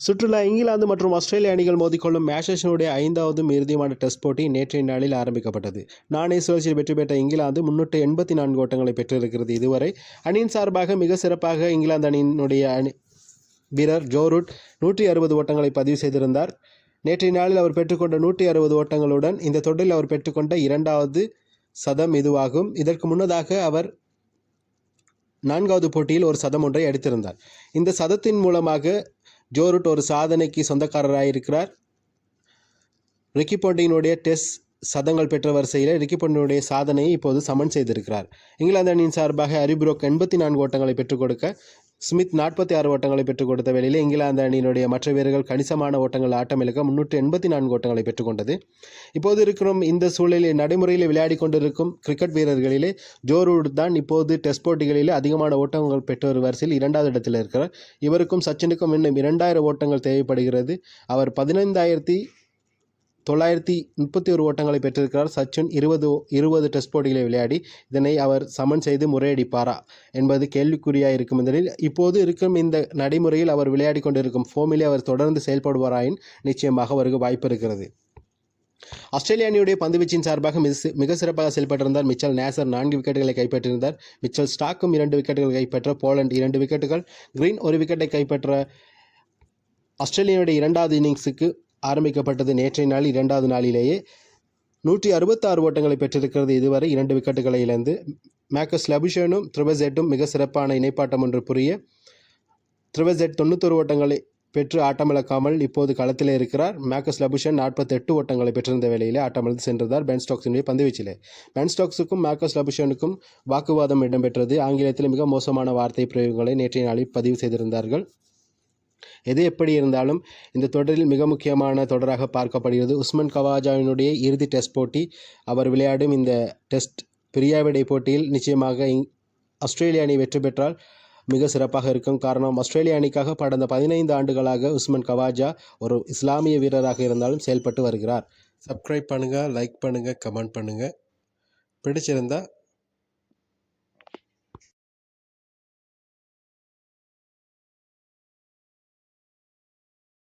சுற்றுலா இங்கிலாந்து மற்றும் ஆஸ்திரேலிய அணிகள் மோதிக்கொள்ளும் மேஷனுடைய ஐந்தாவது இறுதியான டெஸ்ட் போட்டி நேற்றைய நாளில் ஆரம்பிக்கப்பட்டது. நாணய சுழற்சியில் வெற்றி பெற்ற இங்கிலாந்து முன்னூற்று எண்பத்தி நான்கு ஓட்டங்களை பெற்றிருக்கிறது. இதுவரை அணியின் சார்பாக மிக சிறப்பாக இங்கிலாந்து அணியினுடைய அணி வீரர் ஜோ ரூட் நூற்றி அறுபது ஓட்டங்களை பதிவு செய்திருந்தார். நேற்றைய நாளில் அவர் பெற்றுக்கொண்ட நூற்றி அறுபது ஓட்டங்களுடன் இந்த தொடரில் அவர் பெற்றுக்கொண்ட இரண்டாவது சதம் இதுவாகும். இதற்கு முன்னதாக அவர் நான்காவது போட்டியில் ஒரு சதம் ஒன்றை அடித்திருந்தார். இந்த சதத்தின் மூலமாக ஜோரூட் ஒரு சாதனைக்கு சொந்தக்காரராயிருக்கிறார். ரிக்கி பாண்டிங்கினுடைய டெஸ்ட் சதங்கள் பெற்ற வரிசையில் ரிக்கி பாண்டிங்கினுடைய சாதனையை இப்போது சமன் செய்திருக்கிறார். இங்கிலாந்து அணியின் சார்பாக அரிபுரோக் எண்பத்தி நான்கு ஓட்டங்களை பெற்றுக் கொடுக்க ஸ்மித் நாற்பத்தி ஆறு ஓட்டங்களை பெற்றுக் கொடுத்த வேளையில் இங்கிலாந்து அணியினுடைய மற்ற வீரர்கள் கணிசமான ஓட்டங்கள் ஆட்டமிழக்க முன்னூற்றி எண்பத்தி நான்கு ஓட்டங்களை பெற்றுக்கொண்டது இப்போது இருக்கிறோம் இந்த சூழலில் நடைமுறையில் விளையாடி கொண்டிருக்கும் கிரிக்கெட் வீரர்களிலே ஜோரூட் தான் இப்போது டெஸ்ட் போட்டிகளிலே அதிகமான ஓட்டங்கள் பெற்றோர் வரிசையில் இரண்டாவது இடத்தில் இருக்கிறார். இவருக்கும் சச்சினுக்கும் இன்னும் இரண்டாயிரம் ஓட்டங்கள் தேவைப்படுகிறது. அவர் பதினைந்தாயிரத்தி தொள்ளாயிரத்தி முப்பத்தி ஒரு ஓட்டங்களை பெற்றிருக்கிறார். சச்சின் இருபது இருபது டெஸ்ட் போட்டிகளை விளையாடி இதனை அவர் சமன் செய்து முறையடிப்பாரா என்பது கேள்விக்குறியாக இருக்கும் நிலையில் இப்போது இருக்கும் இந்த நடைமுறையில் அவர் விளையாடி கொண்டிருக்கும் ஃபோமிலே அவர் தொடர்ந்து செயல்படுவாராயின் நிச்சயமாக அவருக்கு வாய்ப்பு இருக்கிறது. ஆஸ்திரேலிய அணியுடைய பந்துவீச்சின் சார்பாக மிக மிக சிறப்பாக செயல்பட்டிருந்தார் மிச்சல் நேசர் நான்கு விக்கெட்டுகளை கைப்பற்றியிருந்தார். மிச்சல் ஸ்டாக்கும் இரண்டு விக்கெட்டுகள் கைப்பற்ற போலண்ட் இரண்டு விக்கெட்டுகள் கிரீன் ஒரு விக்கெட்டை கைப்பற்ற ஆஸ்திரேலியனுடைய இரண்டாவது இன்னிங்ஸுக்கு ஆரம்பிக்கப்பட்டது நேற்றைய நாள் இரண்டாவது நாளிலேயே. நூற்றி அறுபத்தாறு ஓட்டங்களை பெற்றிருக்கிறது இதுவரை இரண்டு விக்கெட்டுகளை இழந்து. மேக்கஸ் லபுஷனும் ட்ரிபசெட்டும் மிக சிறப்பான இணைப்பாட்டம் ஒன்று புரிய ட்ரிபசெட் தொண்ணூத்தொரு ஓட்டங்களை பெற்று ஆட்டமிழக்காமல் இப்போது களத்தில் இருக்கிறார். மேக்கஸ் லபுஷன் நாற்பத்தெட்டு ஓட்டங்களை பெற்றிருந்த வேளையில் ஆட்டமிழந்து சென்றதார் பென் ஸ்டாக்ஸினுடைய பந்துவீச்சிலே. பென் ஸ்டாக்ஸுக்கும் மேக்கஸ் லபுஷனுக்கும் வாக்குவாதம் இடம்பெற்றது. ஆங்கிலத்தில் மிக மோசமான வார்த்தை பிரயோகங்களை நேற்றைய நாளில் பதிவு செய்திருந்தார்கள். எது எப்படி இருந்தாலும் இந்த தொடரில் மிக முக்கியமான தொடராக பார்க்கப்படுகிறது. உஸ்மன் கவாஜாவினுடைய இறுதி டெஸ்ட் போட்டி அவர் விளையாடும் இந்த டெஸ்ட் பிரியாவிடை போட்டியில் நிச்சயமாக இங் ஆஸ்திரேலிய அணி வெற்றி பெற்றால் மிக சிறப்பாக இருக்கும். காரணம் ஆஸ்திரேலிய அணிக்காக கடந்த பதினைந்து ஆண்டுகளாக உஸ்மன் கவாஜா ஒரு இஸ்லாமிய வீரராக இருந்தாலும் செயல்பட்டு வருகிறார். சப்ஸ்கிரைப் பண்ணுங்கள் லைக் பண்ணுங்கள் கமெண்ட் பண்ணுங்கள் பிடிச்சிருந்தால்